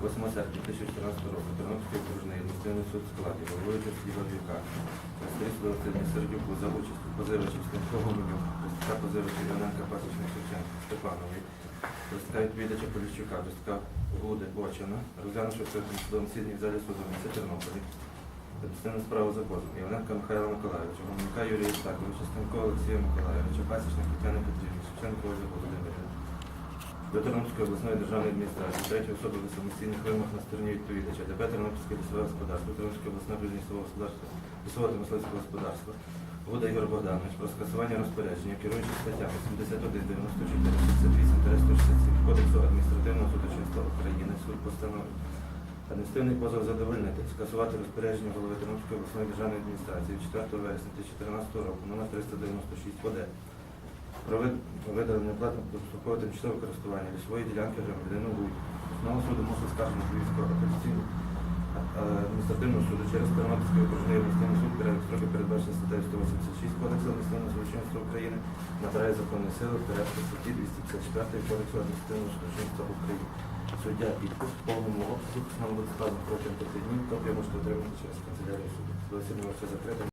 8 серпня 2014 року Тернопільський окружний адміністративний суд складі головуючи Сліва Віка, Стрільство Васильні Сердюку за участю позивачів Станського Меню, представника позивачів Іваненка Пасічник Шевченка, Степанової, представника відповідача Поліщука, представника Гуди Бочина, розглянувши в судовому сідні в залі суду в Тернополі, Адміністративну справу за позовом. Іваненка Михайла Миколаївича, Гомельника Юрія Істаковича, Станко Олексія Миколаївича, Пасічник Тетяни Петрівни, Шевченко Ольги Володимирівни, до Тернопільської обласної державної адміністрації, третьої особи в самостійних вимог на стороні відповідача, ДП Тернопільське лісове господарство, Тернопільське обласне лісового господарства, лісового та мисливського господарства, Гуда Ігор Богданович про скасування розпорядження, керуючи статтями 71, 94, 68, 167 Кодексу адміністративного судочинства України, суд постановив адміністративний позов задовольнити, скасувати розпорядження голови Тернопільської обласної державної адміністрації 4 вересня 2014 року номер 396 ОД про вид- видалення платного дострокового тимчасового користування лісової ділянки громадянину Гуй. Основного суду мусить скаржити Львівського апеляційного адміністративного суду через Тернопільський окружний адміністративний суд перелік строків передбачено статтею 186 Кодексу адміністративного злочинства України набирає законної сили в порядку статті 254 Кодексу адміністративного злочинства України. Суддя підпис в повному обсязі, письмово буде протягом 5 днів, копію можете отримати через канцелярію суду. Засідання все закрите.